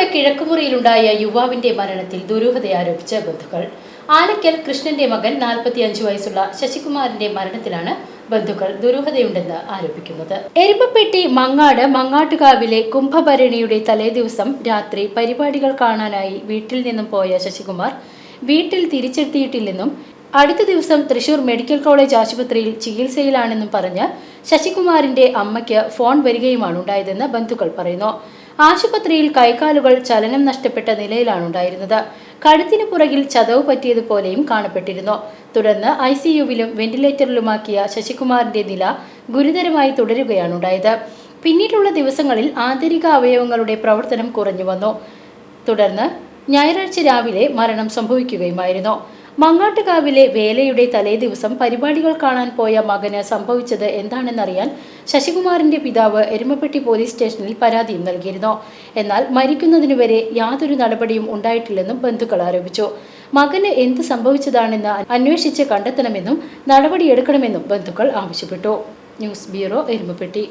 കോഴിക്കോട് കിഴക്കുമുറിയിലുണ്ടായ യുവാവിന്റെ മരണത്തിൽ ദുരൂഹത ആരോപിച്ച ബന്ധുക്കൾ. ആലക്കൽ കൃഷ്ണന്റെ മകൻ നാൽപ്പത്തിയഞ്ച് വയസ്സുള്ള ശശികുമാറിന്റെ മരണത്തിലാണ് ബന്ധുക്കൾ ദുരൂഹതയുണ്ടെന്ന് ആരോപിക്കുന്നത്. എരുമപ്പെട്ടി മങ്ങാട് മങ്ങാട്ടുകാവിലെ കുംഭഭരണിയുടെ തലേദിവസം രാത്രി പരിപാടികൾ കാണാനായി വീട്ടിൽ നിന്നും പോയ ശശികുമാർ വീട്ടിൽ തിരിച്ചെത്തിയിട്ടില്ലെന്നും അടുത്ത ദിവസം തൃശൂർ മെഡിക്കൽ കോളേജ് ആശുപത്രിയിൽ ചികിത്സയിലാണെന്നും പറഞ്ഞ് ശശികുമാറിന്റെ അമ്മയ്ക്ക് ഫോൺ വരികയുമാണ് ഉണ്ടായതെന്ന് ബന്ധുക്കൾ പറയുന്നു. ആശുപത്രിയിൽ കൈകാലുകൾ ചലനം നഷ്ടപ്പെട്ട നിലയിലാണ് ഉണ്ടായിരുന്നത് കഴുത്തിന് പുറകിൽ ചതവ് പറ്റിയതുപോലെയും കാണപ്പെട്ടിരുന്നു. തുടർന്ന് ഐ സിയുവിലും വെന്റിലേറ്ററിലുമാക്കിയ ശശികുമാറിന്റെ നില ഗുരുതരമായി തുടരുകയാണ് ഉണ്ടായത് പിന്നീടുള്ള ദിവസങ്ങളിൽ ആന്തരിക അവയവങ്ങളുടെ പ്രവർത്തനം കുറഞ്ഞു വന്നു തുടർന്ന് ഞായറാഴ്ച രാവിലെ മരണം സംഭവിക്കുകയുമായിരുന്നു. മങ്ങാട്ടുകാവിലെ വേലയുടെ തലേദിവസം പരിപാടികൾ കാണാൻ പോയ മകന് സംഭവിച്ചത് എന്താണെന്നറിയാൻ ശശികുമാറിന്റെ പിതാവ് എരുമപ്പെട്ടി പോലീസ് സ്റ്റേഷനിൽ പരാതിയും നൽകിയിരുന്നു. എന്നാൽ മരിക്കുന്നതിനു വരെ യാതൊരു നടപടിയും ഉണ്ടായിട്ടില്ലെന്നും ബന്ധുക്കൾ ആരോപിച്ചു. മകന് എന്ത് സംഭവിച്ചതാണെന്ന് അന്വേഷിച്ച് കണ്ടെത്തണമെന്നും നടപടിയെടുക്കണമെന്നും ബന്ധുക്കൾ ആവശ്യപ്പെട്ടു. News bureau Erumapetty.